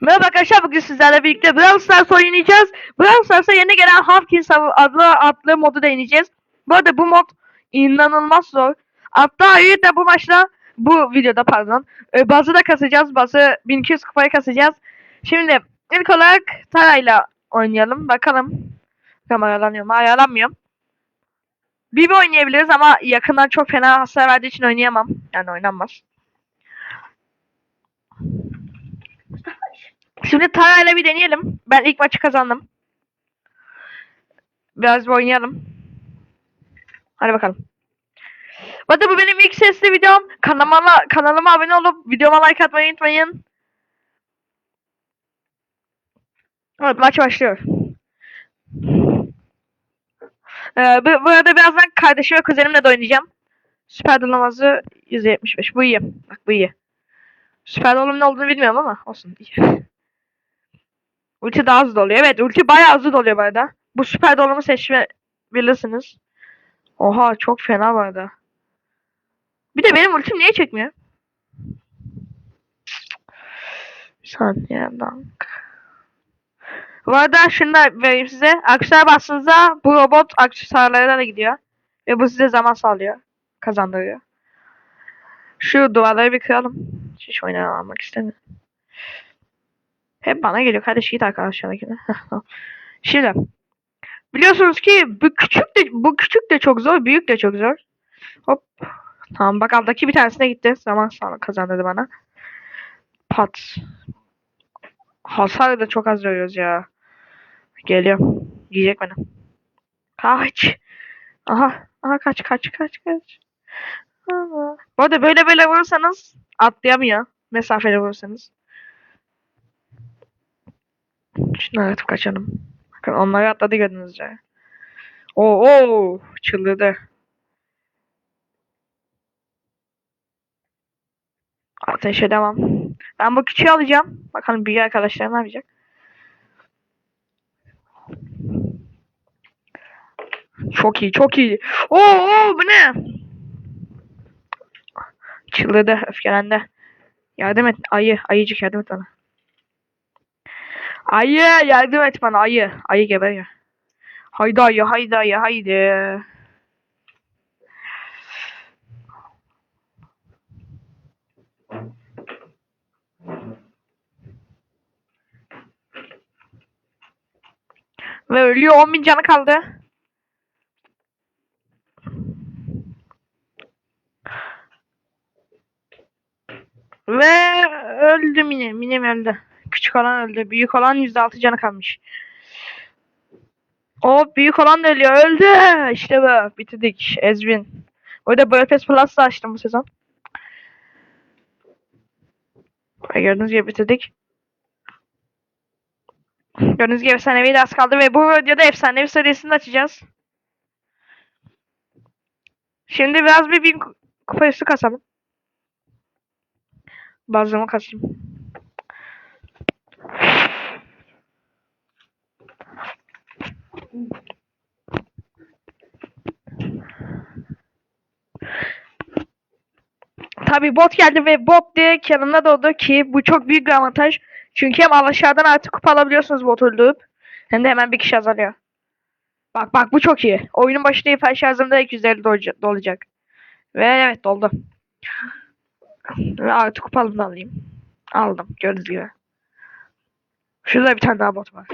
Merhaba arkadaşlar bugün sizlerle birlikte Brawl Stars oynayacağız. Brawl Stars'a yeni gelen Hawkins adlı adlı modu deneyeceğiz. Bu arada bu mod inanılmaz zor. Hatta Ayı da bu maçta bu videoda pardon e, bazı da kasacağız. Bazı 1200 kupaya kasacağız. Şimdi ilk olarak Tara'yla oynayalım. Bakalım. Kameralanıyor mu? Ayarlanmıyor. Bir oynayabiliriz ama yakından çok fena hasar verdiği için oynayamam. Yani oynanmaz. Şimdi Tara'yla bir deneyelim. Ben ilk maçı kazandım. Biraz bir oynayalım. Hadi bakalım. Bu arada bu benim ilk sesli videom. Kanalıma, kanalıma abone olup videoma like atmayı unutmayın. Evet maç başlıyor. Ee, bu, bu arada birazdan kardeşim ve kuzenimle de oynayacağım. Süper Dolamazı 175. Bu iyi. Bak bu iyi. Süper Dolum ne olduğunu bilmiyorum ama olsun. iyi. Ulti daha hızlı oluyor. Evet ulti bayağı hızlı doluyor bu arada. Bu süper dolumu seçebilirsiniz. Oha çok fena bu arada. Bir de benim ultim niye çekmiyor? Saniye dank. Bu arada şunu da vereyim size. Aksesuar bastığınızda bu robot aksesuarlara da gidiyor. Ve bu size zaman sağlıyor. Kazandırıyor. Şu duvarları bir kıralım. Hiç oynamak istemiyorum. Hep bana geliyor. Kardeş git arkadaşlarına. Şimdi biliyorsunuz ki bu küçük de bu küçük de çok zor, büyük de çok zor. Hop. Tamam bak alttaki bir tanesine gitti. Zaman sonra kazandırdı bana. Pat. Hasar da çok az veriyoruz ya. Geliyor. Yiyecek beni. Kaç. Aha. Aha kaç kaç kaç kaç. Aha. Bu arada böyle böyle vurursanız atlayamıyor. Mesafeli vurursanız. Şunları atıp kaçalım. Bakın onları atladı gördünüz ya. Oo, oo çıldırdı. Ateşe devam. Ben bu küçüğü alacağım. Bakalım büyük arkadaşlar ne yapacak. Çok iyi, çok iyi. Oo, oo bu ne? Çıldırdı, öfkelendi. Yardım et, ayı, ayıcık yardım et bana. Ayı yardım et bana ayı. Ayı geberiyor. Haydi ayı haydi ayı haydi. Ve ölüyor 10 bin canı kaldı. Ve öldü Mine. Mine mi öldü? Küçük olan öldü. Büyük olan %6 canı kalmış. O büyük olan da ölüyor. Öldü. İşte bu. Bitirdik. Ezvin. Orada Brawl Pass Plus da açtım bu sezon. Gördüğünüz gibi bitirdik. Gördüğünüz gibi efsanevi de az kaldı ve bu videoda efsanevi serisini açacağız. Şimdi biraz bir bin kupa üstü kasalım. Bazımı kasayım. Tabi bot geldi ve bot direkt yanımda doğdu ki bu çok büyük bir avantaj. Çünkü hem aşağıdan artık kupa alabiliyorsunuz bot öldürüp hem de hemen bir kişi azalıyor. Bak bak bu çok iyi. Oyunun başında ifade şarjımda 250 dolca- dolacak. Ve evet doldu. Ve artık kupalımı da alayım. Aldım gördüğünüz gibi. Şurada bir tane daha bot var.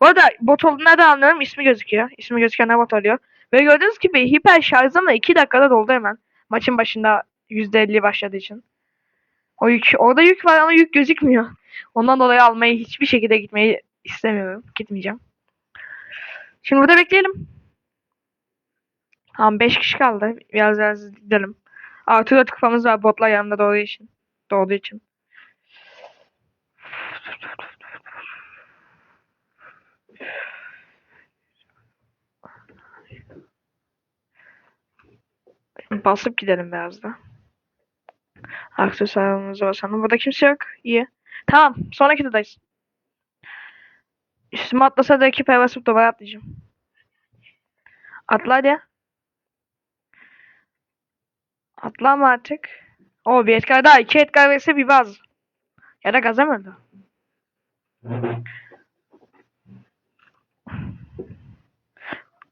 Bu arada bot olduğunu nereden anlıyorum? İsmi gözüküyor. İsmi gözükenler bot oluyor. Ve gördüğünüz gibi hiper şarjım da 2 dakikada doldu hemen. Maçın başında %50 başladığı için. O yük, orada yük var ama yük gözükmüyor. Ondan dolayı almayı hiçbir şekilde gitmeyi istemiyorum. Gitmeyeceğim. Şimdi burada bekleyelim. Tamam 5 kişi kaldı. Biraz biraz gidelim. Artı 4 kupamız var botla yanında doğduğu için. Doğduğu için. Basıp gidelim biraz da. Aksesuarımız var sanırım. Burada kimse yok. İyi. Tamam. Sonraki turdayız. Üstüme atlasa da ekip basıp duvara atlayacağım. Atla hadi. Atlama artık. O bir Edgar daha. iki Edgar verse bir baz. Ya da gaza mı?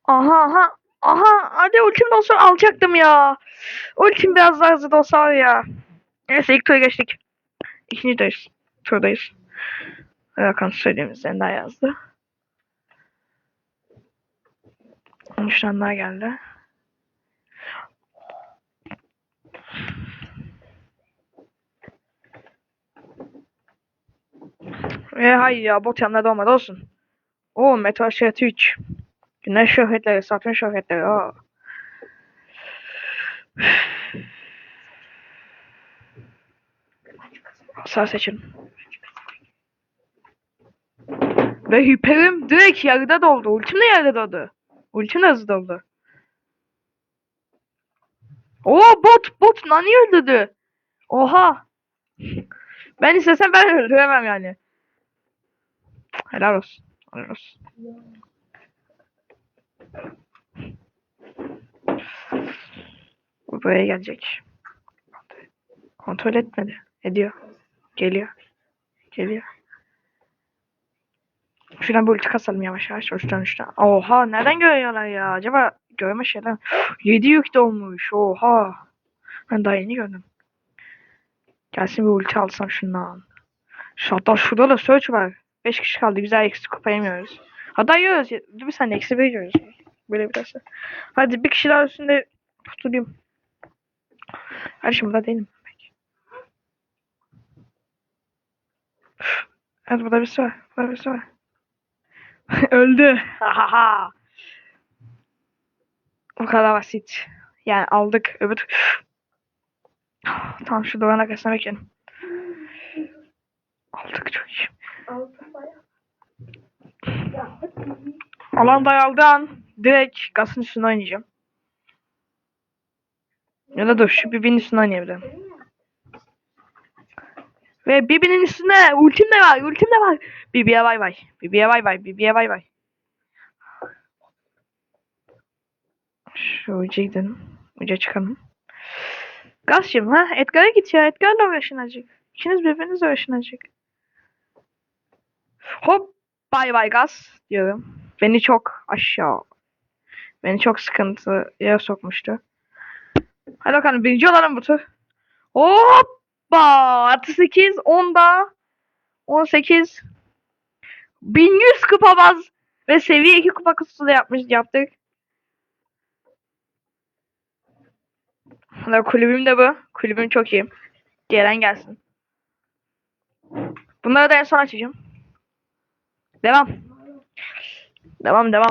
Aha aha. Aha hadi ultim olsa alacaktım ya. Ultim biraz daha hızlı olsa ya. Neyse ilk tura geçtik. İkinci turdayız. Turdayız. Bakalım söylediğimizden daha yazdı. 13 tane daha geldi. E hayır ya bot yanına olmadı olsun. Oo Meteor Şehri 3. Güneş şöhretleri, Satürn şöhretleri. Aa. Sağ seçin. Ve hiperim direkt yarıda doldu. Ultim de yarıda doldu. Ultim de hızlı doldu. Oo bot bot Nani öldürdü. Oha. Ben istesem ben öldüremem yani. Helal olsun. Helal olsun. Bu buraya gelecek. Kontrol etmedi. Ediyor. Geliyor. Geliyor. Şuradan bir ulti kasalım yavaş yavaş. Uçtan uçtan. Oha nereden görüyorlar ya? Acaba görme şeyler. 7 yük dolmuş. Oha. Ben daha yeni gördüm. Gelsin bir ulti alsam şundan. Şu, hatta şurada da search var. 5 kişi kaldı. Güzel eksi kupa yemiyoruz. Hatta yiyoruz. Dur bir saniye eksi veriyoruz. Böyle biraz. Hadi bir kişi daha üstünde tutayım. Hadi şimdi burada değilim. Evet burada birisi var. Burada birisi var. Öldü. O kadar basit. Yani aldık. Öbür... Tamam şu duvarın arkasına bekleyin. Aldık çok iyi. Alan daraldığı an direkt gasın üstüne oynayacağım. Ya da dur şu birbirinin üstüne oynayabilirim. Ve birbirinin üstüne ultim de var, ultim de var. Bibi'ye bay bay. Bibi'ye bay bay, Bibi'ye bay bay. Şu uca gidelim. Uca çıkalım. Gazcığım ha Edgar'a git ya. Edgar'la uğraşın azıcık. İkiniz birbirinizle uğraşın azıcık. Hop bay bay gaz diyorum. Beni çok aşağı. Beni çok sıkıntıya sokmuştu. Hadi bakalım birinci olalım bu tur. Hoppa! Artı 8, 10 da 18 1100 kupa baz ve seviye 2 kupa kutusu da yapmış yaptık. Hadi kulübüm de bu. Kulübüm çok iyi. Gelen gelsin. Bunları da en son açacağım. Devam. Devam devam.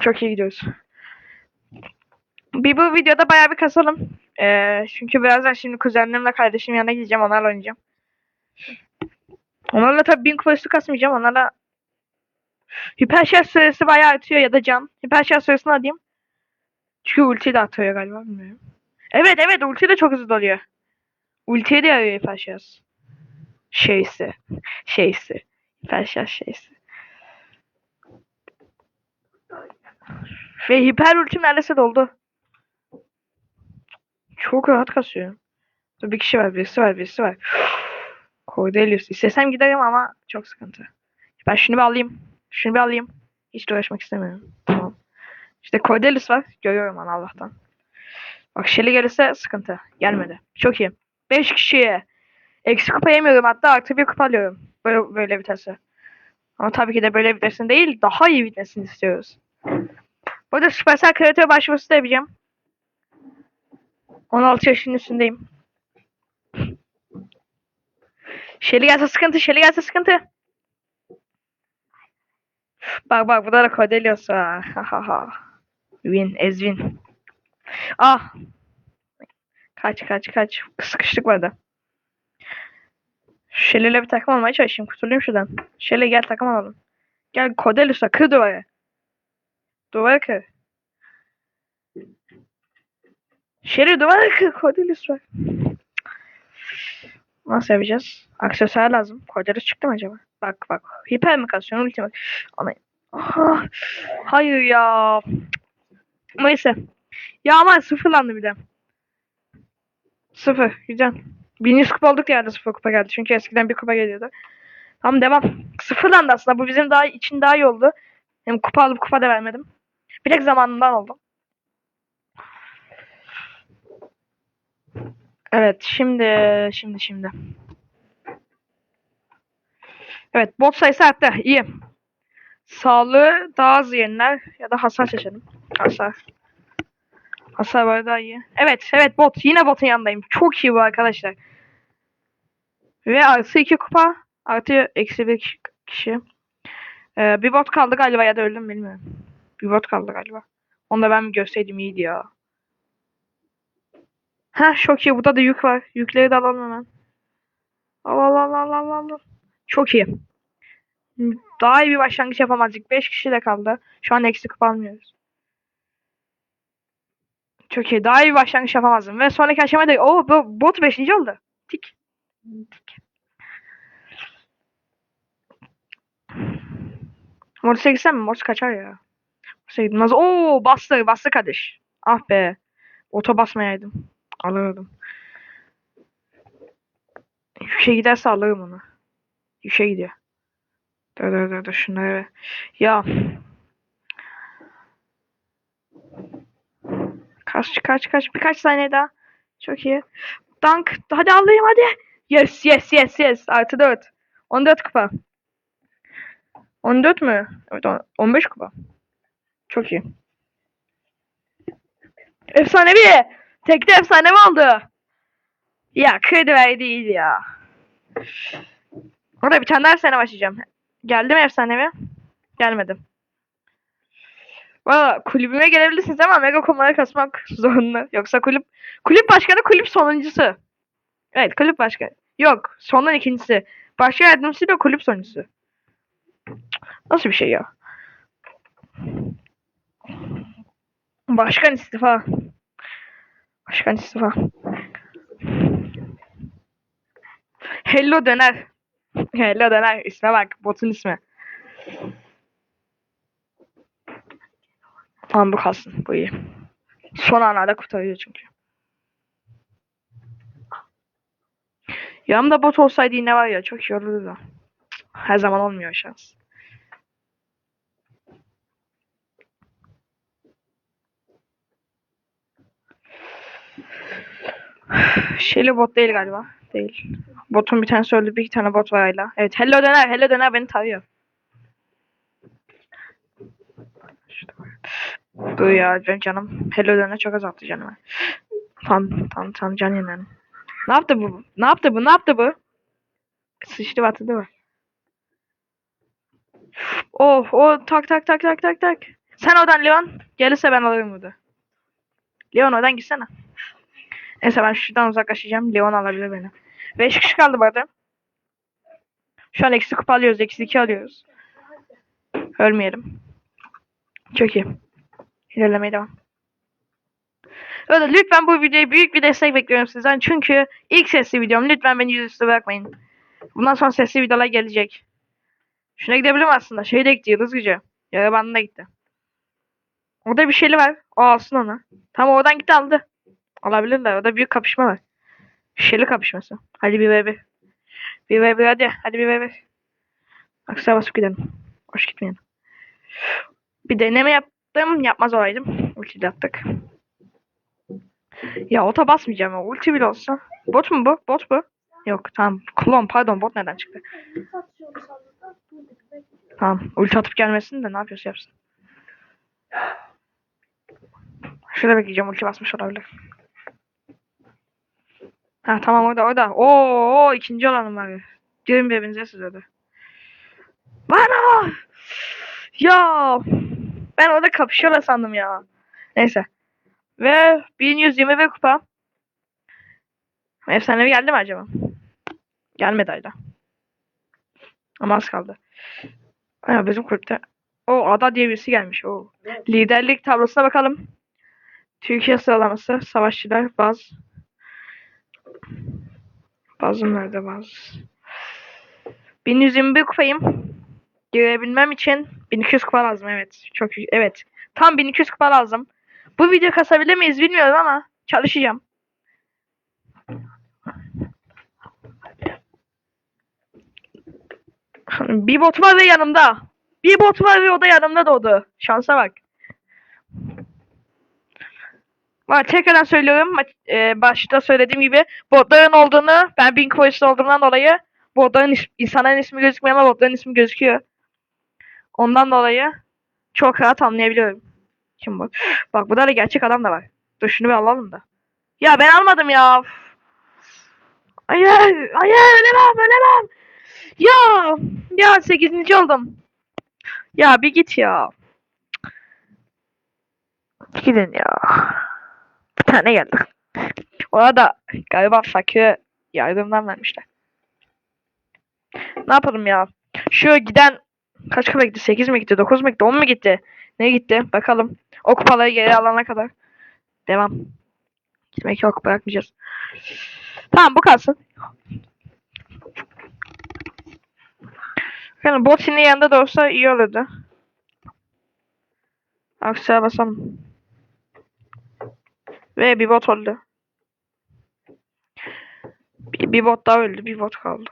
Çok iyi gidiyoruz. Bir bu videoda bayağı bir kasalım. Ee, çünkü birazdan şimdi kuzenlerimle kardeşim yanına gideceğim. Onlarla oynayacağım. Onlarla tabii bin kupası kasmayacağım. Onlarla hiperşarj süresi bayağı artıyor ya da can. Hiperşarj süresini alayım. Çünkü ulti de atıyor galiba bilmiyorum. Evet evet ulti de çok hızlı doluyor. Ultiye de yarıyor hiperşarj. Şeysi. Şeysi. Hiperşarj şeysi. Ve hiper ultim neredeyse doldu. Çok rahat kasıyor. Bir kişi var, birisi var, birisi var. Cordelius. İstesem giderim ama çok sıkıntı. Ben şunu bir alayım. Şunu bir alayım. Hiç uğraşmak istemiyorum. Tamam. İşte Cordelius var. Görüyorum onu Allah'tan. Bak Shelly gelirse sıkıntı. Gelmedi. Çok iyi. 5 kişiye. Eksi kupa yemiyorum hatta artı bir kupa alıyorum. Böyle, böyle vitesi. Ama tabii ki de böyle vitesini değil daha iyi vitesini istiyoruz. Bu arada Supercell kreatör başvurusu da yapacağım. 16 yaşının üstündeyim. Shelly gelse sıkıntı, Shelly gelse sıkıntı. Bak bak burada da Cordelius var. Ha ha ha. Win, Ezwin. Ah. Kaç kaç kaç. Sıkıştık bu arada. Shelly'le bir takım almaya çalışayım. Kurtulayım şuradan. Shelly gel takım alalım. Gel Cordelius'a kır duvarı. Duvarı kır. Duvarı kır. Cordelius var. Nasıl yapacağız? Aksesuar lazım. Cordelius çıktı mı acaba? Bak bak. Hiper mi kasıyor? Ulti bak. Aha. Hayır ya. Neyse. Ya ama sıfırlandı bir de. Sıfır. Güzel. 1100 kupa olduk yerde sıfır kupa geldi. Çünkü eskiden bir kupa geliyordu. Tamam devam. Sıfırlandı aslında. Bu bizim daha için daha iyi oldu. Hem kupa alıp kupa da vermedim. Bir tek zamanından oldu. Evet şimdi şimdi şimdi. Evet bot sayısı arttı. İyi. Sağlığı daha az yeniler ya da hasar seçelim. Hasar. Hasar var daha iyi. Evet evet bot. Yine botun yanındayım. Çok iyi bu arkadaşlar. Ve artı iki kupa. Artı eksi bir kişi. Ee, bir bot kaldı galiba ya da öldüm bilmiyorum. Bir bot kaldı galiba. Onu da ben mi görseydim iyiydi ya. Ha çok iyi. Burada da yük var. Yükleri de alalım hemen. Al al al al al al. Çok iyi. Daha iyi bir başlangıç yapamazdık. 5 kişi de kaldı. Şu an eksi kupa almıyoruz. Çok iyi. Daha iyi bir başlangıç yapamazdım. Ve sonraki aşamada o bot 5. oldu. Tik. Tik. Mortis'e gitsem mi? Mortis kaçar ya. Mortis'e gitmez. Oo bastı. Bastı kardeş. Ah be. Oto basmayaydım. Alırdım. Yükşe giderse alırım onu. Yükşe gidiyor. Dur dur dur dur şunları. Ya. Kaç kaç kaç birkaç saniye daha. Çok iyi. Dank. Hadi alayım hadi. Yes yes yes yes. Artı 4. 14 kupa. 14 mü? Evet on- 15 kupa. Çok iyi. Efsanevi. Tekte efsanevi oldu. Ya verdi değil ya. Orada bir tane daha sene başlayacağım. Geldi mi efsanevi? Gelmedim. Valla kulübüme gelebilirsiniz ama mega kumlara kasmak zorunda. Yoksa kulüp kulüp başkanı kulüp sonuncusu. Evet kulüp başkanı. Yok sondan ikincisi. Başkan yardımcısı da kulüp sonuncusu. Nasıl bir şey ya? Başkan istifa. Başkan istifa. Hello döner. Hello döner. İsme bak. Botun ismi. Tamam bu kalsın. Bu iyi. Son anlarda kurtarıyor çünkü. Yanımda bot olsaydı yine var ya çok iyi. Her zaman olmuyor şans. Şeyli bot değil galiba. Değil. Botun bir tanesi öldü. Bir iki tane bot var hala. Evet. Hello döner. Hello döner beni böyle. Dur ya benim canım. Hello döner çok azalttı canımı. Tamam tamam tamam can yenelim. Ne yaptı bu? Ne yaptı bu? Ne yaptı bu? Sıçtı battı değil mi? Oh oh tak tak tak tak tak tak. Sen oradan Leon. Gelirse ben alırım burada. Leon oradan gitsene. Neyse ben şuradan uzaklaşacağım. Leon alabilir beni. 5 kişi kaldı arada. Şu an eksi kupa alıyoruz. Eksi 2 alıyoruz. Ölmeyelim. Çok iyi. İlerlemeye devam. Öyle lütfen bu videoya büyük bir destek bekliyorum sizden. Çünkü ilk sesli videom. Lütfen beni yüzüstü bırakmayın. Bundan sonra sesli videolar gelecek. Şuna gidebilirim aslında. Şey de gitti yıldız gücü. Yara bandına gitti. Orada bir şeyli var. O alsın onu. Tamam oradan gitti aldı. Alabilirler. Orada büyük kapışma var. Şeli kapışması. Hadi bir ve bir. Bir hadi. Hadi bir ve bir. Aksaya basıp gidelim. Hoş gitmeyelim. Bir deneme yaptım. Yapmaz olaydım. Ulti de attık. Ya ota basmayacağım ya. Ulti bile olsa. Bot mu bu? Bot bu. Yok tamam. Klon pardon bot nereden çıktı? Tamam. Ulti atıp gelmesin de ne yapıyorsa yapsın. Şurada bekleyeceğim. Ulti basmış olabilir. Ha tamam orada orada. Oo ikinci olanım var. Diyorum birbirinize sızladı. Bana! Ya ben orada kapışıyorlar sandım ya. Neyse. Ve 1121 kupa. Efsanevi geldi mi acaba? Gelmedi hala. Ama az kaldı. Ha, bizim kulüpte. O Ada diye birisi gelmiş. O. Liderlik tablosuna bakalım. Türkiye sıralaması. Savaşçılar. Baz. Bazım nerede bazı? 1121 kupayım. Girebilmem için 1200 kupa lazım evet. Çok evet. Tam 1200 kupa lazım. Bu video kasabilir miyiz bilmiyorum ama çalışacağım. Bir bot var ve yanımda. Bir bot var ve o da yanımda doğdu. Şansa bak tekrardan söylüyorum. E, başta söylediğim gibi botların olduğunu ben Bing Voice olduğumdan dolayı botların is- insanların ismi gözükmüyor ama botların ismi gözüküyor. Ondan dolayı çok rahat anlayabiliyorum. Kim bu? Bak burada da gerçek adam da var. Dur şunu bir alalım da. Ya ben almadım ya. Hayır, hayır ölemem, ölemem. Ya, ya 8. oldum. Ya bir git ya. Gidin ya. Bir tane geldi. Ona da galiba fakir yardımdan vermişler. Ne yapalım ya? Şu giden kaç kupa gitti? 8 mi gitti? 9 mu gitti? 10 mu gitti? Ne gitti? Bakalım. O kupaları geri alana kadar. Devam. Gitmek yok bırakmayacağız. Tamam bu kalsın. Yani bot senin yanında da olsa iyi olurdu. Aksaya basalım. Ve bir bot öldü. Bir, bir bot daha öldü. Bir bot kaldı.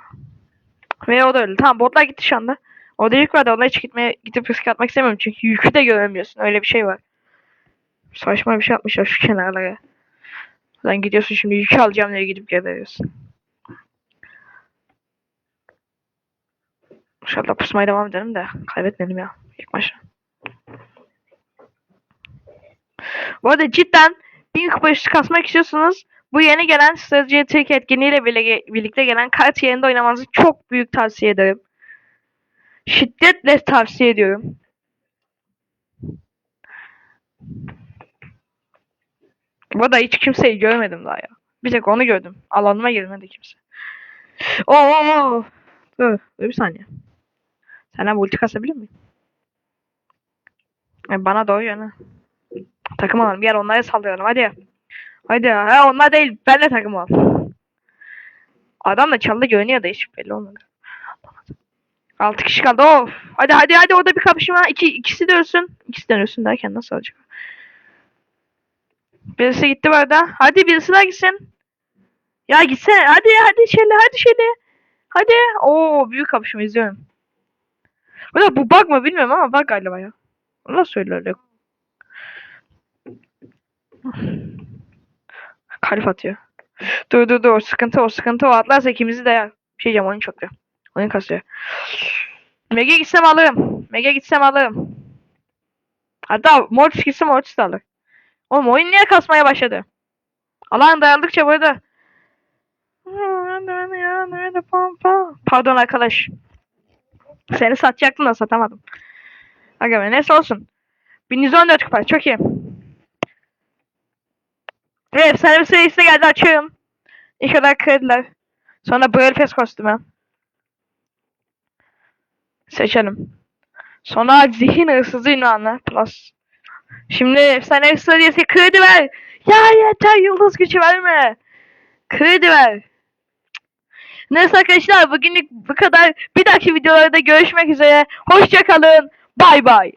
Ve o da öldü. Tamam botlar gitti şu anda. O da yük vardı. Ona hiç gitmeye, gidip risk atmak istemiyorum. Çünkü yükü de göremiyorsun. Öyle bir şey var. Saçma bir şey yapmışlar şu kenarlara. Sen gidiyorsun şimdi yükü alacağım diye gidip geberiyorsun. İnşallah pusmaya devam edelim de kaybetmedim ya ilk maçta. Bu arada cidden bin kupası kasmak istiyorsanız bu yeni gelen strateji Türk etkinliğiyle birlikte gelen kart yerinde oynamanızı çok büyük tavsiye ederim. Şiddetle tavsiye ediyorum. Bu arada hiç kimseyi görmedim daha ya. Bir tek onu gördüm. Alanıma girmedi kimse. Oo! Dur, dur bir saniye. Sana bu ulti kasabilir miyim? E, bana doğuyor ne? Takım alalım. Gel onlara saldıralım hadi. Hadi. Ha onlar değil. Ben de takım ol. Adam da çaldı görünüyor da hiç belli olmadı. 6 kişi kaldı. Of. Hadi hadi hadi orada bir kapışma. İki, ikisi de ölsün. İkisi de ölsün derken nasıl olacak? Birisi gitti bu arada. Hadi birisi daha gitsin. Ya gitsene. Hadi hadi şöyle hadi şöyle. Hadi. Oo büyük kapışma izliyorum. Bu da bu bug mı bilmiyorum ama bug galiba ya. Nasıl öyle? Kalp atıyor. Dur dur dur sıkıntı o sıkıntı o atlarsa ikimizi de yer. Bir şey diyeceğim oyun ya. Oyun kasıyor. Mega gitsem alırım. Mega gitsem alırım. Hatta Mortis gitse Mortis de alır. Oğlum oyun niye kasmaya başladı? Alan dayandıkça burada. Pardon arkadaş. Seni satacaktım da satamadım. Aga be neyse olsun. 1114 kupa çok iyi. Evet sana bir süresi geldi açıyorum. İlk kadar krediler. Sonra Braille Pass kostümü. Seçelim. Sonra zihin hırsızı ünvanı plus. Şimdi efsane hırsızı diyese kredi ver. Ya yeter yıldız gücü verme. Kredi ver. Neyse arkadaşlar bugünlük bu kadar. Bir dahaki videolarda görüşmek üzere. Hoşçakalın. Bay bay.